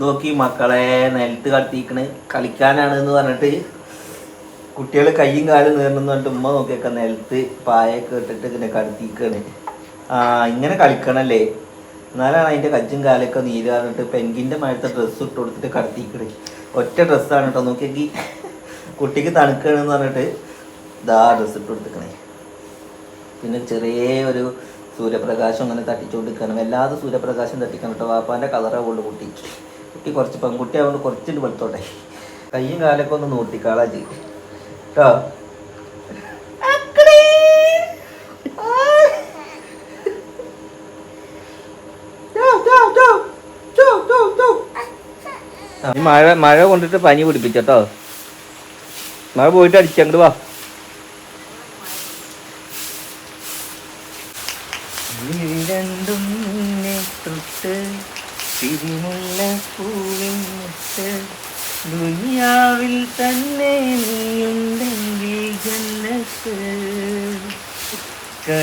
നോക്കി മക്കളെ നിലത്ത് കത്തിക്കണ് കളിക്കാനാണ് എന്ന് പറഞ്ഞിട്ട് കുട്ടികൾ കയ്യും കാലും നീർന്നു പറഞ്ഞിട്ട് ഉമ്മ നോക്കിയൊക്കെ നിലത്ത് പായൊക്കെ ഇട്ടിട്ട് ഇങ്ങനെ കടത്തിക്കാണ്. ആ ഇങ്ങനെ കളിക്കണല്ലേ? എന്നാലാണ് അതിന്റെ കജ്ജും കാലൊക്കെ നീര് പറഞ്ഞിട്ട് പെങ്കിന്റെ മഴത്തെ ഡ്രസ്സ് ഇട്ട് കൊടുത്തിട്ട് കടത്തിക്കണ്. ഒറ്റ ഡ്രസ്സാണ് കേട്ടോ നോക്കിയെങ്കിൽ കുട്ടിക്ക് തണുക്കണെന്ന് പറഞ്ഞിട്ട് ദാ ഡ്രസ്സ് ഇട്ട് കൊടുത്തിക്കണേ. പിന്നെ ചെറിയ ഒരു സൂര്യപ്രകാശം അങ്ങനെ തട്ടിച്ചുകൊണ്ടിരിക്കണം വല്ലാതെ സൂര്യപ്രകാശം തട്ടിക്കണം കേട്ടോ വാപ്പാന്റെ കളറാ കൊണ്ട് കുട്ടി. കുട്ടി കുറച്ച് പെൺകുട്ടി ആയതുകൊണ്ട് കുറച്ചിട്ട് വെളുത്തോട്ടെ. കയ്യും കാലൊക്കെ ഒന്ന് നോട്ടിക്കാളാ ചെയ്യും. കേട്ടോ മഴ മഴ കൊണ്ടിട്ട് പനി പിടിപ്പിച്ചോ മഴ പോയിട്ട് അടിച്ചങ്ങോട്ട് വാ.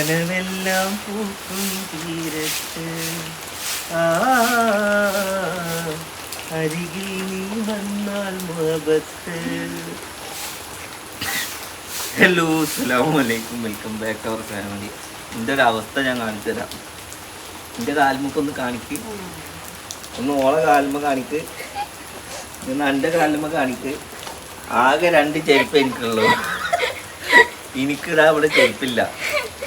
കനവെല്ലാം പൂക്കും തീരത്ത്. അരികിൽ നീ വന്നാൽ മുഹബത്ത്. ഹലോ അസ്സലാമു അലൈക്കും. വെൽക്കം ബാക്ക് അവർ ഫാമിലി എന്റെ ഒരു അവസ്ഥ ഞാൻ കാണിച്ചു തരാം. എന്റെ കാൽമുക്ക് ഒന്ന് കാണിക്ക്. ഒന്ന് ഓളെ കാൽമ കാണിക്ക്. ഒന്ന് എന്റെ കാൽമ കാണിക്ക്. ആകെ രണ്ട് ചെരുപ്പ് എനിക്കുള്ളൂ. എനിക്കിതാ ഇവിടെ ചെരുപ്പില്ല.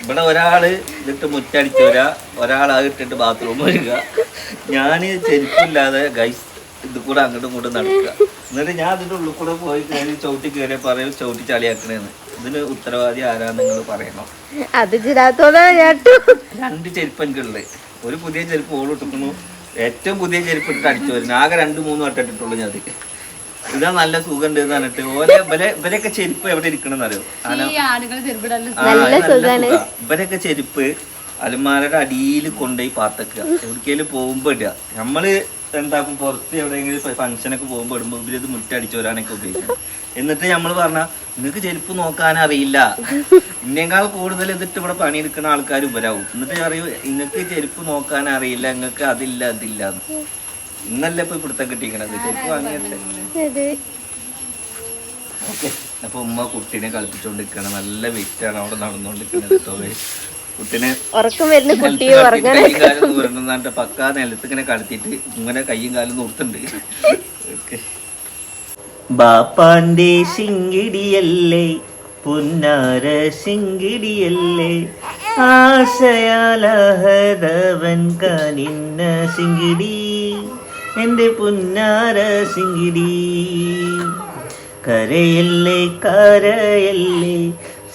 ഇവിടെ ഒരാൾ ഇതിട്ട് മുറ്റടിച്ച് വരാ ഒരാൾ അത് ഇട്ടിട്ട് ബാത്റൂം വരിക. ഞാൻ ചെരുപ്പില്ലാതെ ഗൈസ് ഇത് കൂടെ അങ്ങോട്ടും ഇങ്ങോട്ടും നടക്കുക. എന്നിട്ട് ഞാൻ അതിന്റെ ഉള്ളിൽ കൂടെ പോയി കയറി ചവിട്ടി കയറി പറയും ചവിട്ടി ചളിയാക്കണേന്ന്. ഇതിന് ഉത്തരവാദി ആരാന്ന് നിങ്ങൾ പറയണം? അത് രണ്ട് ചെരുപ്പ് എനിക്കുള്ളത് ഒരു പുതിയ ചെരുപ്പ് ഓൾ ഏറ്റവും പുതിയ ചെരുപ്പ് ഇട്ടിട്ട് അടിച്ചു വരുന്നു ആകെ രണ്ട് മൂന്ന് വട്ടം ഇട്ടിട്ടുള്ളൂ ഞാൻ അത്. ഇതാ നല്ല സുഖം ഉണ്ട് എന്ന് പറഞ്ഞിട്ട്. ഓലെ ഇവരെ ഇവരൊക്കെ ചെരുപ്പ് എവിടെ ഇരിക്കണം അറിയോ? നല്ല സുഖാണ്. ഇവരൊക്കെ ചെരുപ്പ് അലമാരയുടെ അടിയിൽ കൊണ്ടുപോയി പാത്തക്കുക എവിടേക്കേലും പോകുമ്പോ ഇടുക. നമ്മൾ എന്താക്കും പുറത്ത് എവിടെയെങ്കിലും ഫംഗ്ഷനൊക്കെ പോകുമ്പോ ഇടുമ്പോ ഇവരിത് മുറ്റടിച്ചു വരാനൊക്കെ ഉപയോഗിക്കും. എന്നിട്ട് നമ്മൾ പറഞ്ഞ നിങ്ങക്ക് ചെരുപ്പ് നോക്കാൻ അറിയില്ല. ഇന്നേക്കാൾ കൂടുതൽ എന്നിട്ട് ഇവിടെ പണിയെടുക്കുന്ന ആൾക്കാർ ഉപരാകും എന്നിട്ട് പറയൂ നിങ്ങൾക്ക് ചെരുപ്പ് നോക്കാൻ അറിയില്ല. നിങ്ങൾക്ക് അതില്ല അതില്ല. ഇന്നല്ലേ ഇപ്പൊ ഇവിടുത്തെ കിട്ടിയിരിക്കണത്? ചെരുപ്പ് വാങ്ങിയല്ലേ ഓക്കെ അപ്പൊ ഉമ്മ കുട്ടീനെ കളിപ്പിച്ചോണ്ടിരിക്കണം നല്ല വെയിറ്റ് ആണ് അവിടെ നടന്നുകൊണ്ടിരിക്കുന്നത് കേട്ടോ. കുട്ടീനെ കാലും നൂറെണ്ണാണ്ട് പക്കാ നിലത്ത് ഇങ്ങനെ കളിത്തിട്ട് ഇങ്ങനെ കൈയും കാലും നൂർത്തുണ്ട് ഓക്കെ. ബാപ്പാന്റെ ശിങ്കിടിയല്ലേ പുന്നാര ശിങ്കിടിയല്ലേ ആശയാലഹദവൻ കനിന്ന ശിങ്കിടി. എന്റെ പുന്നാര സിങ്കിടി കരയല്ലേ കരയല്ലേ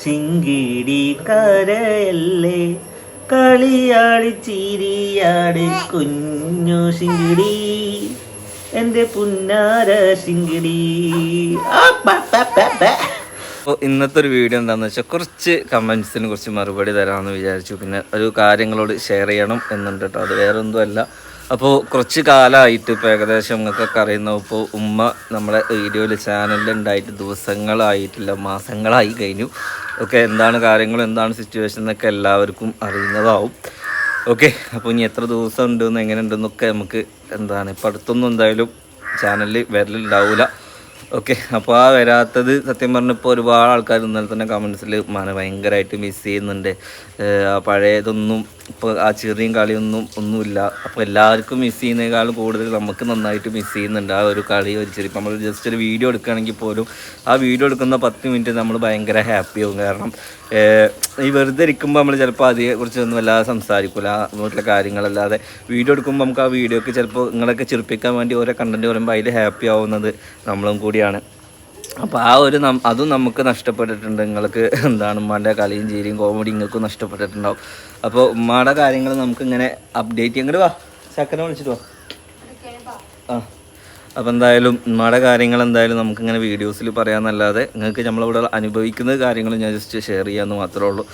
സിങ്കിടി കരയല്ലേ. കളിയാടി ചിരിയാടി കുഞ്ഞു സിങ്കിടി എന്റെ പുന്നാര സിങ്കിടി അപ്പോൾ ഇന്നത്തെ ഒരു വീഡിയോ എന്താണെന്ന് വെച്ചാൽ കുറച്ച് കമൻസിന് കുറച്ച് മറുപടി തരാമെന്ന് വിചാരിച്ചു. പിന്നെ ഒരു കാര്യങ്ങളോട് ഷെയർ ചെയ്യണം എന്നുണ്ട് കേട്ടോ. അത് വേറെ ഒന്നുമല്ല അപ്പോൾ കുറച്ച് കാലമായിട്ട് ഇപ്പോൾ ഏകദേശം നിങ്ങൾക്കൊക്കെ അറിയുന്ന ഇപ്പോൾ ഉമ്മ നമ്മുടെ വീഡിയോയിൽ ചാനലിലുണ്ടായിട്ട് ദിവസങ്ങളായിട്ടില്ല മാസങ്ങളായി കഴിഞ്ഞു. ഓക്കെ എന്താണ് കാര്യങ്ങൾ എന്താണ് സിറ്റുവേഷൻ എന്നൊക്കെ എല്ലാവർക്കും അറിയുന്നതാവും. ഓക്കെ അപ്പോൾ ഇനി എത്ര ദിവസം ഉണ്ടെന്ന് എങ്ങനെ ഉണ്ടെന്നൊക്കെ നമുക്ക് എന്താണ് ഇപ്പം അടുത്തൊന്നും എന്തായാലും ചാനലിൽ വരലുണ്ടാവില്ല ഓക്കെ അപ്പോൾ ആ വരാത്തത് സത്യം പറഞ്ഞപ്പോൾ ഒരുപാട് ആൾക്കാർ ഇന്നലെ തന്നെ കമൻസിൽ മന ഭയങ്കരമായിട്ട് മിസ് ചെയ്യുന്നുണ്ട്. പഴയതൊന്നും ഇപ്പോൾ ആ ചെറിയും കളിയൊന്നും ഒന്നുമില്ല. അപ്പോൾ എല്ലാവർക്കും മിസ് ചെയ്യുന്നതിനേക്കാളും കൂടുതൽ നമുക്ക് നന്നായിട്ട് മിസ് ചെയ്യുന്നുണ്ട്. ആ ഒരു കളി ഒരു ചെറിയ നമ്മൾ ജസ്റ്റ് ഒരു വീഡിയോ എടുക്കുകയാണെങ്കിൽ പോലും ആ വീഡിയോ എടുക്കുന്ന പത്ത് മിനിറ്റ് നമ്മൾ ഭയങ്കര ഹാപ്പി ആവും. കാരണം ഈ വെറുതെ ഇരിക്കുമ്പോൾ നമ്മൾ ചിലപ്പോൾ അതിനെക്കുറിച്ചൊന്നും വല്ലാതെ സംസാരിക്കില്ല വീട്ടിലെ കാര്യങ്ങളല്ലാതെ വീഡിയോ എടുക്കുമ്പോൾ നമുക്ക് ആ വീഡിയോക്ക് ചിലപ്പോൾ നിങ്ങളൊക്കെ ചിരിപ്പിക്കാൻ വേണ്ടി ഓരോ കണ്ടന്റ് പറയുമ്പോൾ അതിൽ ഹാപ്പി ആവുന്നത് നമ്മളും കൂടിയാണ്. അപ്പോൾ ആ ഒരു അതും നമുക്ക് നഷ്ടപ്പെട്ടിട്ടുണ്ട്. നിങ്ങൾക്ക് എന്താണ് ഉമ്മാന്റെ കളിയും ചീരിയും കോമഡി നിങ്ങൾക്കും നഷ്ടപ്പെട്ടിട്ടുണ്ടാവും. അപ്പോൾ ഉമ്മാടെ കാര്യങ്ങൾ നമുക്ക് ഇങ്ങനെ അപ്ഡേറ്റ് ഇങ്ങോട്ട് വാ. ചക്കനെ വിളിച്ചിട്ട് വാ. ആ. അപ്പോൾ എന്തായാലും ഉമ്മയുടെ കാര്യങ്ങൾ എന്തായാലും നമുക്കിങ്ങനെ വീഡിയോസിൽ പറയാമെന്നല്ലാതെ നിങ്ങൾക്ക് നമ്മളിവിടെ അനുഭവിക്കുന്ന കാര്യങ്ങൾ ഞാൻ ജസ്റ്റ് ഷെയർ ചെയ്യാമെന്ന് മാത്രമേ ഉള്ളൂ.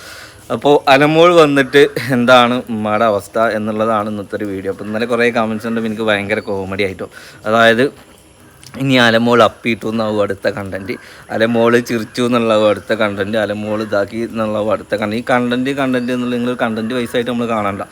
അപ്പോൾ അലമോൾ വന്നിട്ട് എന്താണ് ഉമ്മയുടെ അവസ്ഥ എന്നുള്ളതാണ് ഇന്നത്തെ ഒരു വീഡിയോ അപ്പോൾ ഇന്നലെ കുറേ കമൻസ് ഉണ്ട് എനിക്ക് ഭയങ്കര കോമഡി ആയിട്ടോ. അതായത് ഇനി അലമോൾ അപ്പിയിട്ടു എന്നാവും അടുത്ത കണ്ടന്റ് അലമോൾ ചിരിച്ചു എന്നുള്ളതും അടുത്ത കണ്ടന്റ് അലമോൾ ഇതാക്കി എന്നുള്ളതും അടുത്ത കണ്ടന്റ് ഈ കണ്ടന്റ് കണ്ടന്റ് എന്നുള്ള നിങ്ങൾ കണ്ടന്റ് വൈസായിട്ട് നമ്മൾ കാണണ്ട.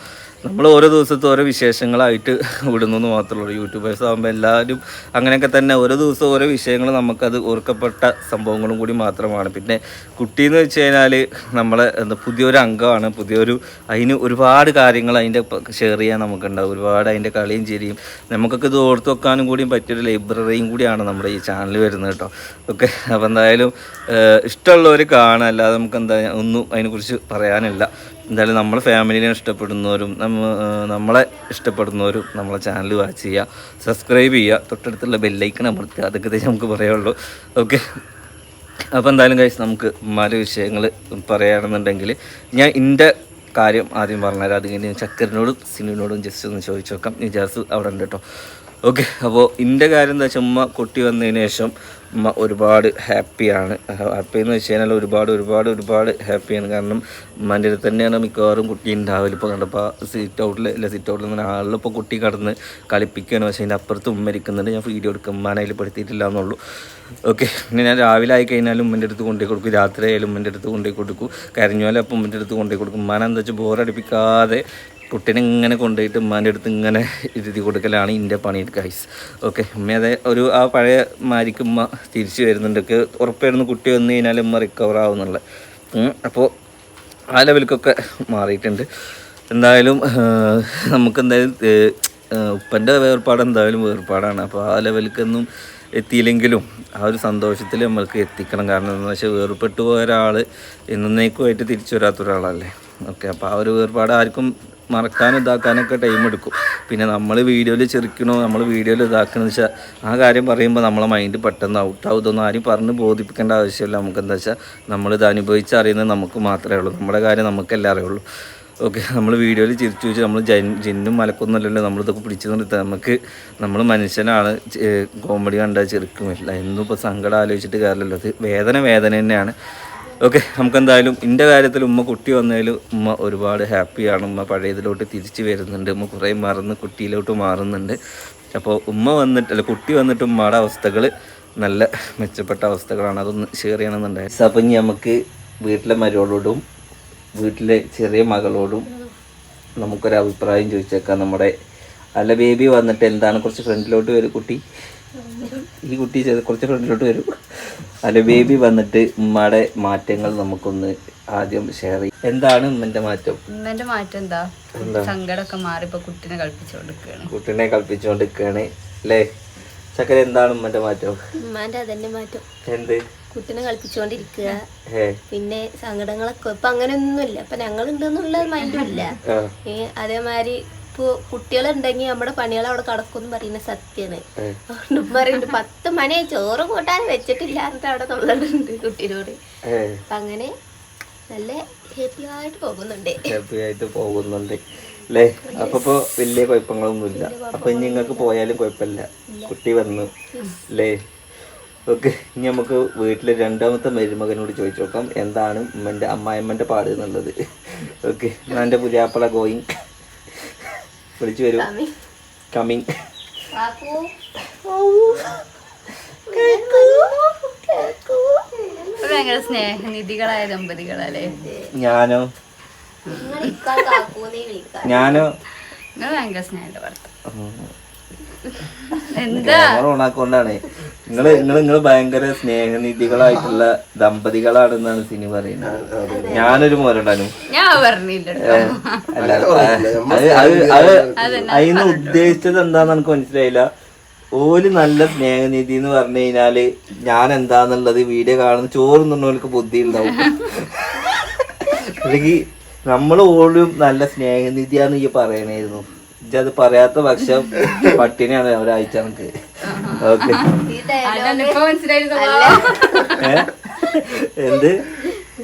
നമ്മൾ ഓരോ ദിവസത്തെ ഓരോ വിശേഷങ്ങളായിട്ട് വിടുന്നു മാത്രമേ ഉള്ളൂ. യൂട്യൂബേഴ്സ് ആകുമ്പോൾ എല്ലാവരും അങ്ങനെയൊക്കെ തന്നെ ഓരോ ദിവസം ഓരോ വിഷയങ്ങൾ നമുക്കത് ഓർക്കപ്പെട്ട സംഭവങ്ങളും കൂടി മാത്രമാണ്. പിന്നെ കുട്ടി എന്ന് വെച്ച് കഴിഞ്ഞാൽ നമ്മളെ എന്താ പുതിയൊരു അംഗമാണ്. പുതിയൊരു അതിന് ഒരുപാട് കാര്യങ്ങൾ അതിന്റെ ഷെയർ ചെയ്യാൻ നമുക്കുണ്ടാവും. ഒരുപാട് അതിന്റെ കളിയും ചിരിയും നമുക്കൊക്കെ ഇത് ഓർത്ത് വെക്കാനും കൂടിയും പറ്റിയൊരു ലൈബ്രറിയും കൂടിയാണ് നമ്മുടെ ഈ ചാനൽ വരുന്നത് കേട്ടോ. ഓക്കെ അപ്പോൾ എന്തായാലും ഇഷ്ടമുള്ളവർ കാണാം അല്ലാതെ നമുക്ക് എന്താ ഒന്നും അതിനെക്കുറിച്ച് പറയാനില്ല. എന്തായാലും നമ്മൾ ഫാമിലിനെ ഇഷ്ടപ്പെടുന്നവരും നമ്മളെ ഇഷ്ടപ്പെടുന്നവരും നമ്മളെ ചാനൽ വാച്ച് ചെയ്യുക സബ്സ്ക്രൈബ് ചെയ്യുക തൊട്ടടുത്തുള്ള ബെല്ലൈക്കൺ അമർത്തുക അതൊക്കെ നമുക്ക് പറയുള്ളൂ. ഓക്കെ അപ്പോൾ എന്തായാലും കഴിച്ച് നമുക്ക് ഉമ്മാരുടെ വിഷയങ്ങൾ പറയുകയാണെന്നുണ്ടെങ്കിൽ ഞാൻ എന്റെ കാര്യം ആദ്യം പറഞ്ഞുതരാം. അത് കഴിഞ്ഞ് ചക്കരനോടും സിനുവിനോടും ജസ്റ്റ് ഒന്ന് ചോദിച്ചു നോക്കാം. നിജാസ് അവിടെ ഉണ്ട് കേട്ടോ ഓക്കെ അപ്പോൾ എന്റെ കാര്യം എന്താ വെച്ചാൽ ഉമ്മ കൊട്ടി വന്നതിന് ശേഷം ഉമ്മ ഒരുപാട് ഹാപ്പിയാണ് ഹാപ്പി എന്ന് വെച്ച് കഴിഞ്ഞാൽ ഒരുപാട് ഒരുപാട് ഒരുപാട് ഹാപ്പിയാണ് കാരണം ഉമ്മാന്റെ അടുത്ത് തന്നെയാണ് മിക്കവാറും കുട്ടി ഉണ്ടാവില്ല ഇപ്പോൾ കണ്ടപ്പോൾ സീറ്റ് ഔട്ടിൽ അല്ല സീറ്റ് ഔട്ടിൽ നിന്ന് ആളിലിപ്പോൾ കുട്ടി കടന്ന് കളിപ്പിക്കുകയാണ് പക്ഷേ അതിന്റെ അപ്പുറത്ത് ഉമ്മ ഇരിക്കുന്നുണ്ട്. ഞാൻ വീഡിയോ എടുക്കും. ഉമ്മാനെ അതിൽ പെടുത്തിയിട്ടില്ല എന്നുള്ളൂ. ഓക്കെ പിന്നെ ഞാൻ രാവിലെ ആയി കഴിഞ്ഞാലും ഉമ്മന്റെ അടുത്ത് കൊണ്ടുപോയി കൊടുക്കും. രാത്രി ആയാലും ഉമ്മന്റെ അടുത്ത് കൊണ്ടുപോയി കൊടുക്കും. കരഞ്ഞോലെ അപ്പം ഉമ്മന്റെ അടുത്ത് കൊണ്ടുപോയി കൊടുക്കും. ഉമ്മാനെന്താ വെച്ചാൽ ബോറടിപ്പിക്കാതെ കുട്ടീനെ ഇങ്ങനെ കൊണ്ടുപോയിട്ട് ഉമ്മാന്റെ അടുത്ത് ഇങ്ങനെ ഇരുത്തി കൊടുക്കലാണ് എന്റെ പണി ഗൈസ് ഓക്കെ ഉമ്മ അതെ ഒരു ആ പഴയ മാരിക്ക് ഉമ്മ തിരിച്ചു വരുന്നുണ്ടൊക്കെ ഉറപ്പായിരുന്നു കുട്ടി വന്നു കഴിഞ്ഞാൽ ഉമ്മ റിക്കവർ ആവുന്നുള്ള അപ്പോൾ ആ ലെവലിക്കൊക്കെ മാറിയിട്ടുണ്ട്. എന്തായാലും നമുക്ക് എന്തായാലും ഉപ്പന്റെ വേർപാട് എന്തായാലും വേർപാടാണ്. അപ്പോൾ ആ ലെവലിക്കൊന്നും എത്തിയില്ലെങ്കിലും ആ ഒരു സന്തോഷത്തിൽ നമ്മൾക്ക് എത്തിക്കണം. കാരണം എന്താണെന്ന് വെച്ചാൽ വേർപെട്ടു പോയ ഒരാൾ എന്നേക്കുമായിട്ട് തിരിച്ചു വരാത്ത ഒരാളല്ലേ. ഓക്കെ അപ്പോൾ ആ ഒരു വേർപാട് ആർക്കും മറക്കാനും ഇതാക്കാനൊക്കെ ടൈം എടുക്കും. പിന്നെ നമ്മൾ വീഡിയോയിൽ ചെറുക്കണോ നമ്മൾ വീഡിയോയിൽ ഇതാക്കണമെന്ന് വെച്ചാൽ ആ കാര്യം പറയുമ്പോൾ നമ്മളെ മൈൻഡ് പെട്ടെന്ന് ഔട്ടാവും ആരും പറഞ്ഞ് ബോധിപ്പിക്കേണ്ട ആവശ്യമില്ല. നമുക്ക് എന്താ വെച്ചാൽ നമ്മളിത് അനുഭവിച്ച് അറിയുന്നത് നമുക്ക് മാത്രമേ ഉള്ളൂ. നമ്മുടെ കാര്യം നമുക്കല്ലേ അറിയുള്ളൂ. ഓക്കെ നമ്മൾ വീഡിയോയിൽ ചിരിച്ചു വെച്ച് നമ്മൾ ജൻ ജിന്നും മലക്കൊന്നുമല്ലല്ലോ നമ്മളിതൊക്കെ പിടിച്ചു നിർത്തുക നമുക്ക് നമ്മൾ മനുഷ്യനാണ് കോമഡി കണ്ടാൽ ചെറുക്കുമില്ല എന്നും ഇപ്പോൾ സങ്കടം ആലോചിച്ചിട്ട് കാര്യമല്ലോ. അത് വേദന വേദന തന്നെയാണ്. ഓക്കെ നമുക്കെന്തായാലും എന്റെ കാര്യത്തിൽ ഉമ്മ കുട്ടി വന്നതിൽ ഉമ്മ ഒരുപാട് ഹാപ്പിയാണ് ഉമ്മ പഴയതിലോട്ട് തിരിച്ചു വരുന്നുണ്ട്. ഉമ്മ കുറേ മറന്ന് കുട്ടിയിലോട്ട് മാറുന്നുണ്ട്. അപ്പോൾ ഉമ്മ വന്നിട്ട് അല്ല കുട്ടി വന്നിട്ട് ഉമ്മയുടെ അവസ്ഥകൾ നല്ല മെച്ചപ്പെട്ട അവസ്ഥകളാണ്. അതൊന്ന് ഷെയർ ചെയ്യണമെന്നുണ്ടായിരുന്നു. അപ്പം ഇനി നമുക്ക് വീട്ടിലെ മരോളോടും വീട്ടിലെ ചെറിയ മകളോടും നമുക്കൊരു അഭിപ്രായം ചോദിച്ചേക്കാം. നമ്മുടെ അല്ല ബേബി വന്നിട്ട് എന്താണ്? കുറച്ച് ഫ്രണ്ടിലോട്ട് വരും കുട്ടി. ഈ കുട്ടി കുറച്ച് ഫ്രണ്ടിലോട്ട് വരും. അല്ല ബേബി വന്നിട്ട് ഉമ്മയുടെ മാറ്റങ്ങൾ നമുക്കൊന്ന് ആദ്യം ഷെയർ ചെയ്യും. എന്താണ് ഉമ്മന്റെ മാറ്റം? ഉമ്മന്റെ മാറ്റം എന്താ? സങ്കടമൊക്കെ മാറി ഇപ്പൊ കുട്ടിനെ കളിപ്പിച്ചു കുട്ടിനെ കുട്ടീനെ കളിപ്പിച്ചുകൊണ്ട് നിൽക്കുകയാണ് അല്ലേ ചക്കര എന്താണ് ഉമ്മന്റെ മാറ്റം? ഉമ്മന്റെ അതന്നെ മാറ്റം. എന്ത്? കുട്ടിനെ കളിപ്പിച്ചുകൊണ്ടിരിക്കുക പിന്നെ സങ്കടങ്ങളൊക്കെ ഇപ്പൊ അങ്ങനെയൊന്നുമില്ല. ഇപ്പൊ ഞങ്ങളുണ്ടെന്നുള്ള മൈൻഡും ഇല്ല. അതേമാതിരി ഇപ്പൊ കുട്ടികളുണ്ടെങ്കിൽ നമ്മുടെ പണികൾ അവിടെ കിടക്കും പറയുന്ന സത്യാണ്. അതുകൊണ്ട് പറയുന്നുണ്ട് പത്ത് മണി ചോറും കൂട്ടാൻ വെച്ചിട്ടില്ല എന്നിട്ട് അവിടെ നമ്മളുണ്ട് കുട്ടീനോട്. അപ്പൊ അങ്ങനെ നല്ല ഹാപ്പി ആയിട്ട് പോകുന്നുണ്ട്. ഹാപ്പി ആയിട്ട് പോകുന്നുണ്ട്. അല്ലേ അപ്പൊ ഇപ്പൊ വലിയ കുഴപ്പങ്ങളൊന്നുമില്ല. അപ്പൊ ഇനി നിങ്ങൾക്ക് പോയാലും കുഴപ്പമില്ല. കുട്ടി വന്നു. അല്ലേ ഓക്കെ. ഇനി നമുക്ക് വീട്ടിലെ രണ്ടാമത്തെ മരുമകനോട് ചോദിച്ചു നോക്കാം. എന്താണ് ഉമ്മന്റെ അമ്മായിമ്മന്റെ പാട് എന്നുള്ളത്. ഓക്കെ. എന്റെ പുതിയാപ്പള ഗോയിങ് വിളിച്ചു വരൂ. കമ്മിങ് ഭയങ്കര സ്നേഹനിധികളായ ദമ്പതികളല്ലേ? ഞാനോ? ഞാനോ? ഭയങ്കര സ്നേഹ എന്താ? ഓണാക്കൊണ്ടാണ് നിങ്ങൾ നിങ്ങൾ നിങ്ങൾ ഭയങ്കര സ്നേഹനിധികളായിട്ടുള്ള ദമ്പതികളാണെന്നാണ് സിനി പറയുന്നത്. ഞാനൊരു മോരണ്ടാനു ഞാൻ പറഞ്ഞില്ല ഉദ്ദേശിച്ചത് എന്താന്ന് എനിക്ക് മനസ്സിലായില്ല. ഓൽ നല്ല സ്നേഹനിധി എന്ന് പറഞ്ഞു കഴിഞ്ഞാൽ ഞാൻ എന്താന്നുള്ളത് വീഡിയോ കാണുന്ന ചോറ് നിന്നവർക്ക് ബുദ്ധി ഉണ്ടാവും അല്ലെങ്കിൽ നമ്മൾ ഓളും നല്ല സ്നേഹനിധിയാന്ന് ഈ പറയണായിരുന്നു. ഇജ്ജത് പറയാത്ത പക്ഷം പട്ടിണിയാണ് ഒരാഴ്ച നമുക്ക് ഓക്കെ എന്ത്?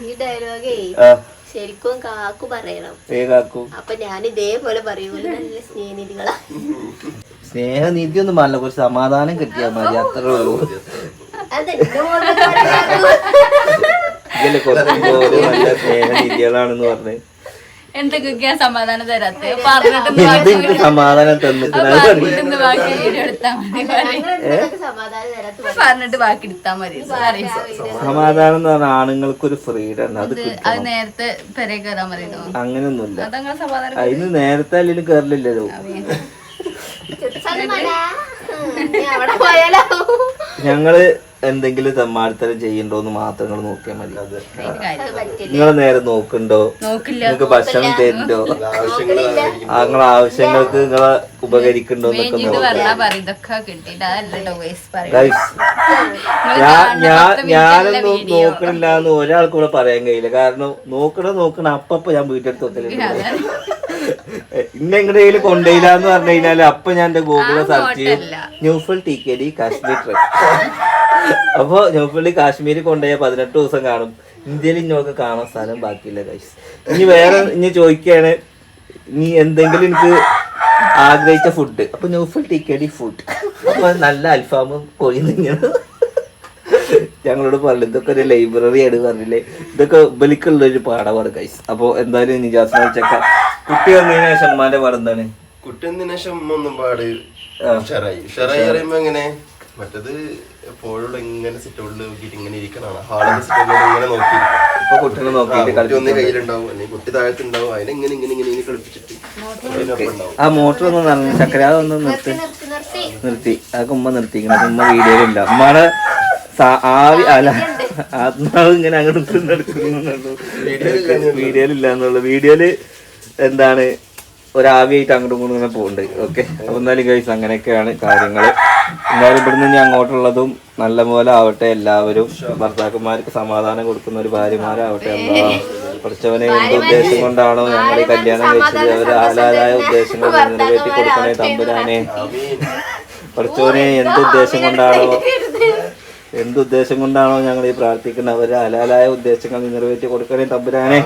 ഈ ഡയലോഗേ ശരിക്കും കാക്കു പറയണം. ഏ കാക്കു? അപ്പൊ ഞാൻ ഇതേപോലെ പറയൂല നല്ല സ്നേഹനിധികളാ. സ്നേഹനിധി ഒന്നും അല്ല കുറച്ച് സമാധാനം കിട്ടിയാൽ മതി. അത്രേ ഉള്ളൂ. കുറച്ച് സ്നേഹനിധികളാണെന്ന് പറഞ്ഞ്. എന്തൊക്കെയാ സമാധാനം തരാത്ത? പറഞ്ഞിട്ട് സമാധാനം തന്നിട്ട് ബാക്കി എടുത്താ മതി സമാധാനം തരാത്ത പറഞ്ഞിട്ട് ബാക്കി എടുത്താ മതി സമാധാനം എന്ന് പറഞ്ഞാൽ ആണുങ്ങൾക്കൊരു ഫ്രീഡം അത് അത് നേരത്തെ പെരെ കയറാൻ പറയുന്നു അങ്ങനെയൊന്നുമില്ല. അതങ്ങനെ സമാധാനം അതിന് നേരത്തെ അല്ലെങ്കിലും കയറില്ലല്ലോ ചുരുസാണ് മല. നീ അവിടെ പോയാലോ? ഞങ്ങൾ എന്തെങ്കിലും തെമ്മാടിത്തരം ചെയ്യണ്ടോന്ന് മാത്രം നിങ്ങൾ നോക്കിയാൽ മതി. അത്. നിങ്ങൾ നേരെ നോക്കണ്ടോ? നോക്കില്ല. നിങ്ങൾക്ക് ഭക്ഷണം തരുന്നുണ്ടോ നിങ്ങളെ ആവശ്യങ്ങൾക്ക് നിങ്ങളെ ഉപകരിക്കണ്ടോ എന്നൊക്കെ ഞാൻ ഞാൻ ഞാനൊന്നും നോക്കണില്ല എന്ന് ഒരാൾക്ക് ഇവിടെ പറയാൻ കഴിയില്ല. കാരണം നോക്കണ നോക്കണ അപ്പൊ ഞാൻ വീട്ടെടുത്ത് വെക്കലുണ്ട് ഇന്ന കയ്യിൽ കൊണ്ടുപോയില്ല എന്ന് പറഞ്ഞു കഴിഞ്ഞാൽ അപ്പൊ ഞാൻ എന്റെ ഗൂഗിളിൽ സെർച്ച് ചെയ്യും. Noufal T K D Kashmir trip അപ്പൊ ജോപ്പള്ളി കാശ്മീർ കൊണ്ടുപോയ പതിനെട്ട് ദിവസം കാണും. ഇന്ത്യയിൽ ഇങ്ങനെ കാണാൻ സ്ഥലം ബാക്കിയില്ല കൈസ് ഇനി വേറെ ഇനി ചോദിക്കുകയാണ് നീ എന്തെങ്കിലും എനിക്ക് ആഗ്രഹിച്ച ഫുഡ് അപ്പൊ ന്യൂഫിൾ ടിക്കടി ഫുഡ് അപ്പൊ നല്ല അൽഫാമും കോഴി ഇങ്ങനെ ഞങ്ങളോട് പറഞ്ഞു ഇതൊക്കെ ഒരു ലൈബ്രറി ആണ് പറഞ്ഞില്ലേ. ഇതൊക്കെ ബലിക്കുള്ള ഒരു പാഠമാണ് കൈസ് അപ്പൊ എന്തായാലും നിജാസ് ചെക്ക കുട്ടി വന്നതിന് ശേഷം ഉമ്മാന്റെ പാഠം കുട്ടി വന്നതിന് ശേഷം ഒന്നും പാട് ഷെറായി ഷെറായി പറയുമ്പോ എങ്ങനെ? മറ്റത് എപ്പോഴും ഇങ്ങനെ സിറ്റൗട്ടിൽ നോക്കിയിട്ട് ഇങ്ങനെ ഇരിക്കണാണ് ഹാളിൽ സിറ്റൗട്ടിൽ ഇങ്ങനെ നോക്കിയിരിക്കും. ഇപ്പൊ കുട്ടിനെ നോക്കിയിട്ട് കുട്ടി ഒന്ന് കളിക്കുന്നു കയ്യിലുണ്ടാവും അല്ലെങ്കിൽ കുട്ടി താഴത്തുണ്ടാവും അതിനെ ഇങ്ങനെ ഇങ്ങനെ ഇങ്ങനെ ഇങ്ങനെ കളിപ്പിച്ചിട്ട് ആ മോട്ടർ ഒന്ന് നടന്നു ചക്കര ഒന്ന് നിർത്തി നിർത്തി. നിർത്തി നിർത്തി. അതൊക്കെ ഉമ്മ നിർത്തിക്കണം ഉമ്മ വീഡിയോയിലില്ല ഉമ്മയുടെ ആവി അല്ല ആത്മാവ് ഇങ്ങനെ അങ്ങോട്ട് നടക്കുന്നു വീഡിയോയിലില്ല എന്നുള്ളു വീഡിയോയിൽ എന്താണ് ഒരാവിയായിട്ട് അങ്ങോട്ടും ഇങ്ങോട്ടും ഇങ്ങനെ പോകുന്നുണ്ട് ഓക്കെ. അപ്പൊ എന്നാലും കഴിച്ച് അങ്ങനെയൊക്കെയാണ് കാര്യങ്ങൾ എന്തായാലും ഇവിടുന്ന് ഇനി അങ്ങോട്ടുള്ളതും നല്ല പോലെ ആവട്ടെ. എല്ലാവരും ഭർത്താക്കന്മാർക്ക് സമാധാനം കൊടുക്കുന്ന ഒരു ഭാര്യമാരാവട്ടെ. എന്താ പഠിച്ചവനെ എന്ത് ഉദ്ദേശം കൊണ്ടാണോ ഞങ്ങൾ ഈ കല്യാണം കഴിച്ചത്? അവർ ആലാലായ ഉദ്ദേശങ്ങൾ നിറവേറ്റി കൊടുക്കണേ തമ്പുരാനെ. പഠിച്ചവനെ എന്ത് ഉദ്ദേശം കൊണ്ടാണോ എന്ത് ഉദ്ദേശം കൊണ്ടാണോ ഞങ്ങൾ ഈ പ്രാർത്ഥിക്കുന്നത്? അവർ ഹലാലായ ഉദ്ദേശങ്ങൾ നിറവേറ്റി കൊടുക്കണേ തമ്പുരാനെ.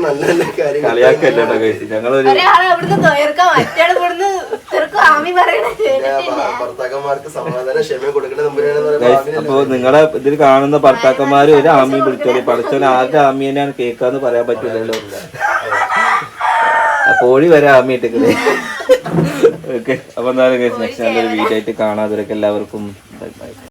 നല്ല നല്ല കാര്യങ്ങൾ കളിയാക്കല്ലോ കഴിച്ച് ഞങ്ങളൊരു ഒരാളെ അവിടുന്ന് തോർക്കാം മറ്റേ ഇവിടുന്ന് തീർക്കും ആമി പറയണ കേട്ടിട്ടില്ല ഭർത്താക്കന്മാർക്ക് സമാധാനം ക്ഷമ അപ്പൊ നിങ്ങളെ ഇതിൽ കാണുന്ന ഭർത്താക്കന്മാര് ഒരു ആമിയും വിളിച്ചോളി. പഠിച്ചോളി ആരുടെ തന്നെയാണ് കേൾക്കാന്ന് പറയാൻ പറ്റില്ലല്ലോ അപ്പൊ കോഴി വരെ ആമി ഇട്ടിക്കലേ ഓക്കെ അപ്പൊ എന്തായാലും നെക്സ്റ്റ് നല്ലൊരു വീഡിയോ ആയിട്ട് കാണാതിരക്ക് എല്ലാവർക്കും